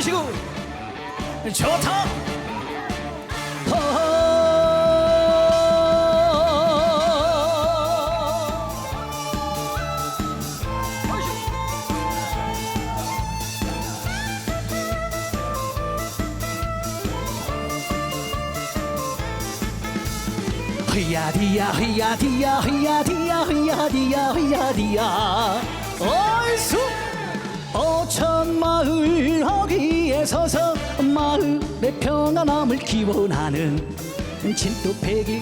마시고 좋다. 흐야디야 흐야디야 흐야디야 흐야디야 흐야디야. 얼쑤 어천 마을 허기 에 서서 마을의 평안함을 기원하는 진또배기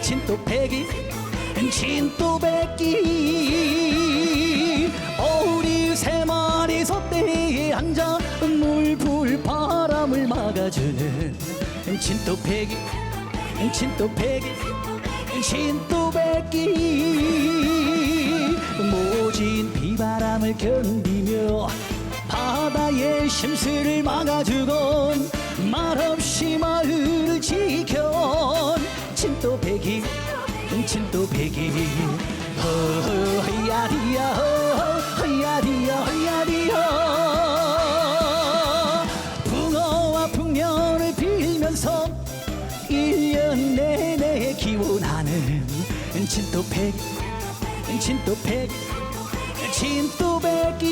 진또배기 진또배기. 어우리 세 마리 소떼에 앉아 물불 바람을 막아주는 진또배기 진또배기 진또배기. 모진 비바람을 견디며 바다의 심수를 막아주곤 말없이 마을을 지켜온 진또 배기 진또 배기. 허야디야 허야디야 허야디야. 붕어와 풍년을 빌면서 일년 내내 기원하는 진또백 진또백 진또백이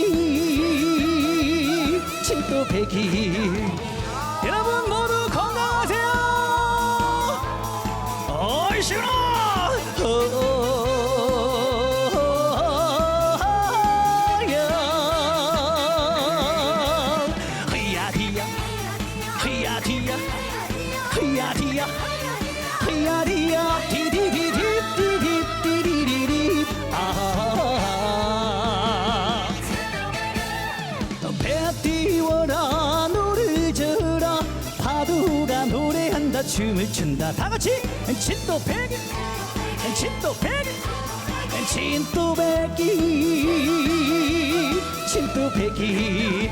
80도 100일 여러분 모두 건강하세요 어이 시끄러 흐야 뒤야 흐야 뒤야 흐야 뒤야 따라 춤을 춘다. 다 같이 진도 백이 진도 백이 진도 백이 진도 백이.